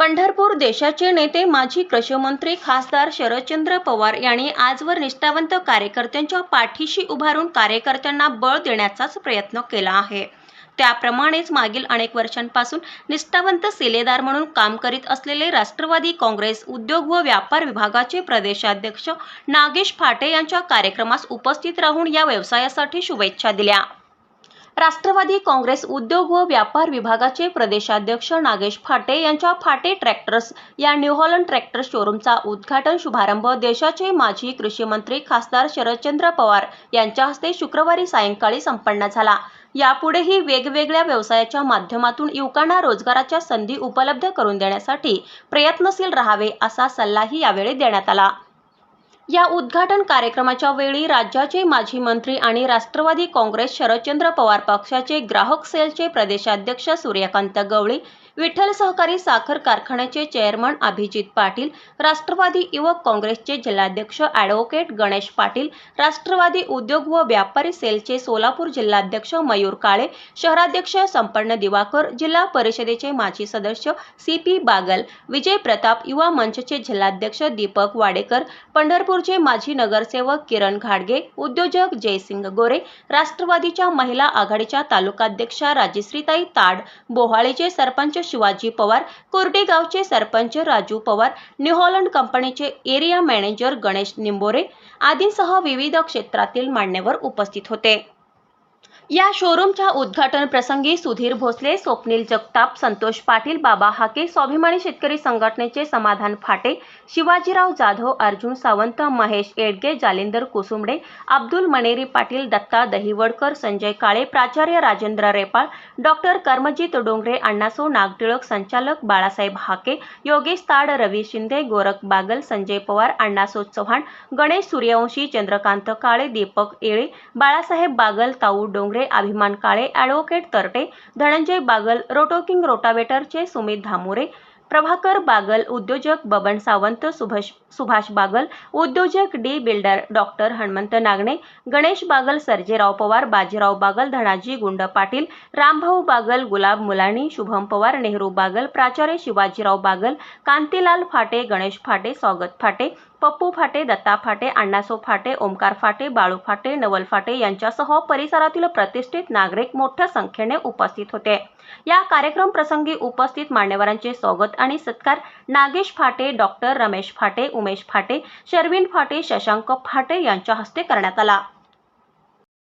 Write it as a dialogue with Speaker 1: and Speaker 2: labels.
Speaker 1: पंढरपूर देशाचे नेते माजी कृषीमंत्री खासदार शरदचंद्र पवार यांनी आजवर निष्ठावंत कार्यकर्त्यांच्या पाठीशी उभारून कार्यकर्त्यांना बळ देण्याचाच प्रयत्न केला आहे. त्याप्रमाणेच मागील अनेक वर्षांपासून निष्ठावंत सिलेदार म्हणून काम करीत असलेले राष्ट्रवादी काँग्रेस उद्योग व व्यापार विभागाचे प्रदेशाध्यक्ष नागेश फाटे यांच्या कार्यक्रमास उपस्थित राहून या व्यवसायासाठी शुभेच्छा दिल्या. राष्ट्रवादी काँग्रेस उद्योग व व्यापार विभागाचे प्रदेशाध्यक्ष नागेश फाटे यांच्या फाटे ट्रॅक्टर्स या न्यू हॉलंड ट्रॅक्टर शोरूमचा उद्घाटन शुभारंभ देशाचे माजी कृषी मंत्री खासदार शरदचंद्र पवार यांच्या हस्ते शुक्रवारी सायंकाळी संपन्न झाला. यापुढेही वेगवेगळ्या व्यवसायाच्या माध्यमातून युवकांना रोजगाराच्या संधी उपलब्ध करून देण्यासाठी प्रयत्नशील राहावे असा सल्लाही यावेळी देण्यात आला. या उद्घाटन कार्यक्रमाच्या वेळी राज्याचे माजी मंत्री आणि राष्ट्रवादी काँग्रेस शरदचंद्र पवार पक्षाचे ग्राहक सेलचे प्रदेशाध्यक्ष सूर्यकांत गवळी विठ्ठल सहकारी साखर कारखान्याचे चेअरमन अभिजित पाटील राष्ट्रवादी युवक काँग्रेसचे जिल्हाध्यक्ष ॲडव्होकेट गणेश पाटील राष्ट्रवादी उद्योग व व्यापारी सेलचे सोलापूर जिल्हाध्यक्ष मयूर काळे शहराध्यक्ष संपन्न दिवाकर जिल्हा परिषदेचे माजी सदस्य सी पी बागल विजय प्रताप युवा मंचचे जिल्हाध्यक्ष दीपक वाडेकर पंढरपूरचे माजी नगरसेवक किरण घाडगे उद्योजक जयसिंग गोरे राष्ट्रवादीच्या महिला आघाडीच्या तालुकाध्यक्षा राजश्रीताई ताड बोहाळेचे सरपंच शिवाजी पवार कोर्डेगावचे सरपंच राजू पवार न्यूहॉलंड कंपनीचे एरिया मॅनेजर गणेश निंबोरे आदींसह विविध क्षेत्रातील मान्यवर उपस्थित होते. या शोरूमच्या उद्घाटन प्रसंगी सुधीर भोसले स्वप्नील जगताप संतोष पाटील बाबा हाके स्वाभिमानी शेतकरी संघटनेचे समाधान फाटे शिवाजीराव जाधव अर्जुन सावंत महेश येडगे जालिंदर कुसुंबडे अब्दुल मनेरी पाटील दत्ता दहिवडकर संजय काळे प्राचार्य राजेंद्र रेपाळ डॉक्टर कर्मजित डोंगरे अण्णासो नागटिळक संचालक बाळासाहेब हाके योगेश ताड रवी शिंदे गोरख बागल संजय पवार अण्णासो चव्हाण गणेश सूर्यवंशी चंद्रकांत काळे दीपक येळे बाळासाहेब बागल ताऊ डोंगरे अभिमान काळे ॲडव्होकेट तरटे धनंजय बागल रोटोकिंग रोटावेटरचे सुमित धामोरे प्रभाकर बागल उद्योजक बबन सावंत सुभाष सुभाष बागल उद्योजक D builder doctor Hanmant Nagane Ganesh Bagal Sarjerao Pawar Bajirao Bagal Dhanaji Gund Patil Rambhau Bagal गुलाब मुलाणी शुभम पवार नेहरू बागल प्राचार्य शिवाजीराव बागल कांतीलाल फाटे गणेश फाटे स्वागत फाटे पप्पू फाटे दत्ता फाटे अण्णासो फाटे ओमकार फाटे बाळू फाटे नवल फाटे यांच्यासह परिसरातील प्रतिष्ठित नागरिक मोठ्या संख्येने उपस्थित होते. या कार्यक्रम प्रसंगी उपस्थित मान्यवरांचे स्वागत आणि सत्कार नागेश फाटे डॉक्टर रमेश फाटे उमेश फाटे शर्विन फाटे शशांक फाटे यांच्या हस्ते करण्यात आला.